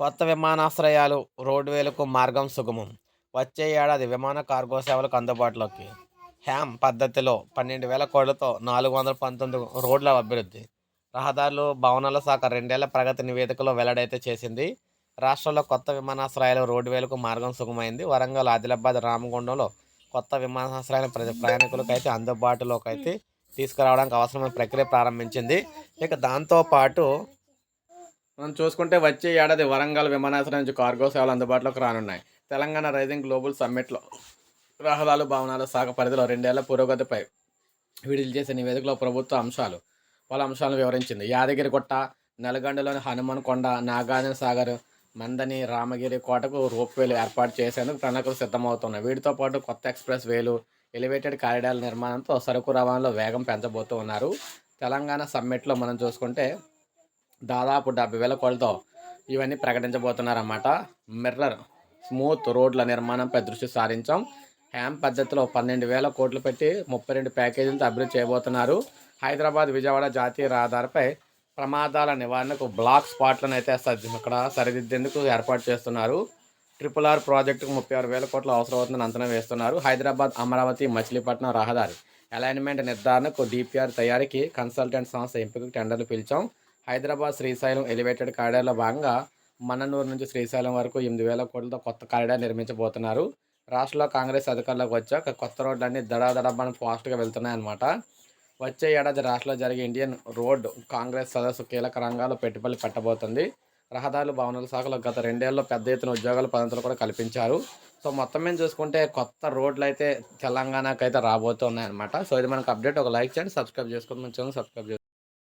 కొత్త విమానాశ్రయాలు రోడ్వేలకు మార్గం సుగమం. వచ్చే ఏడాది విమాన కార్గో సేవలకు అందుబాటులోకి. హ్యామ్ పద్ధతిలో పన్నెండు వేల కోట్లతో నాలుగు వందల పంతొమ్మిది రోడ్ల అభివృద్ధి. రహదారులు భవనాల శాఖ రెండేళ్ళ ప్రగతి నివేదికలో వెల్లడైతే చేసింది. రాష్ట్రంలో కొత్త విమానాశ్రయాలు రోడ్వేలకు మార్గం సుగమైంది. వరంగల్ ఆదిలాబాద్ రామగుండంలో కొత్త విమానాశ్రయాల ప్రజ ప్రయాణికులకు అయితే అందుబాటులోకి అయితే తీసుకురావడానికి అవసరమైన ప్రక్రియ ప్రారంభించింది. ఇక దాంతోపాటు మనం చూసుకుంటే వచ్చే ఏడాది వరంగల్ విమానాశ్రయం నుంచి కార్గో సేవలు అందుబాటులోకి రానున్నాయి. తెలంగాణ రైజింగ్ గ్లోబల్ సమ్మిట్లో రహదారులు భవనాల శాఖ పరిధిలో రెండేళ్ళ పురోగతిపై విడుదల చేసే నివేదికలో ప్రభుత్వ అంశాలు వాళ్ళ అంశాలను వివరించింది. యాదగిరిగుట్ట నల్గొండలోని హనుమాన్ కొండ నాగార్జున సాగర్ మందని రామగిరి కోటకు రోప్వేలు ఏర్పాటు చేసేందుకు ప్రణాళికలు సిద్ధమవుతున్నాయి. వీటితో పాటు కొత్త ఎక్స్ప్రెస్ వేలు ఎలివేటెడ్ కారిడార్ల నిర్మాణంతో సరుకు రవాణాలో వేగం పెంచబోతూ ఉన్నారు తెలంగాణ సమ్మిట్లో మనం చూసుకుంటే దాదాపు డెబ్బై వేల కోళ్ళతో ఇవన్నీ ప్రకటించబోతున్నారన్నమాట. మిర్రర్ స్మూత్ రోడ్ల నిర్మాణంపై దృష్టి సారించాం. హ్యామ్ పద్ధతిలో పన్నెండు వేల కోట్లు పెట్టి ముప్పై రెండు ప్యాకేజీలతో అభివృద్ధి చేయబోతున్నారు. హైదరాబాద్ విజయవాడ జాతీయ రహదారిపై ప్రమాదాల నివారణకు బ్లాక్ స్పాట్లను అయితే ఇక్కడ సరిదిద్దేందుకు ఏర్పాటు చేస్తున్నారు. ట్రిపుల్ ఆర్ ప్రాజెక్టుకు ముప్పై ఆరు వేల కోట్లు అవసరం అవుతుందని అంచనా వేస్తున్నారు. హైదరాబాద్ అమరావతి మచిలీపట్నం రహదారి అలైన్మెంట్ నిర్ధారణకు డిపిఆర్ తయారీకి కన్సల్టెంట్ సంస్థ ఎంపికకు టెండర్లు పిలిచాం. హైదరాబాద్ శ్రీశైలం ఎలివేటెడ్ కారిడార్లో భాగంగా మన్ననూరు నుంచి శ్రీశైలం వరకు ఎనిమిది వేల కోట్లతో కొత్త కారిడార్ నిర్మించబోతున్నారు. రాష్ట్రంలో కాంగ్రెస్ అధికారులకు వచ్చాక కొత్త రోడ్లన్నీ దడాదడబ్బని ఫాస్ట్గా వెళ్తున్నాయన్నమాట. వచ్చే ఏడాది రాష్ట్రంలో జరిగే ఇండియన్ రోడ్ కాంగ్రెస్ సదస్సు కీలక రంగాల్లో పెట్టుబడులు పెట్టబోతుంది. రహదారులు భవనాల శాఖలో గత రెండేళ్ళలో పెద్ద ఎత్తున ఉద్యోగాల పద్ధతులు కూడా కల్పించారు. సో మొత్తం మీద చూసుకుంటే కొత్త రోడ్లు అయితే తెలంగాణకు అయితే రాబోతున్నాయి అనమాట సో ఇది మనకు అప్డేట్. ఒక లైక్ చేయండి సబ్స్క్రైబ్ చేసుకోండి మంచిగా సబ్స్క్రైబ్ చేసుకోండి.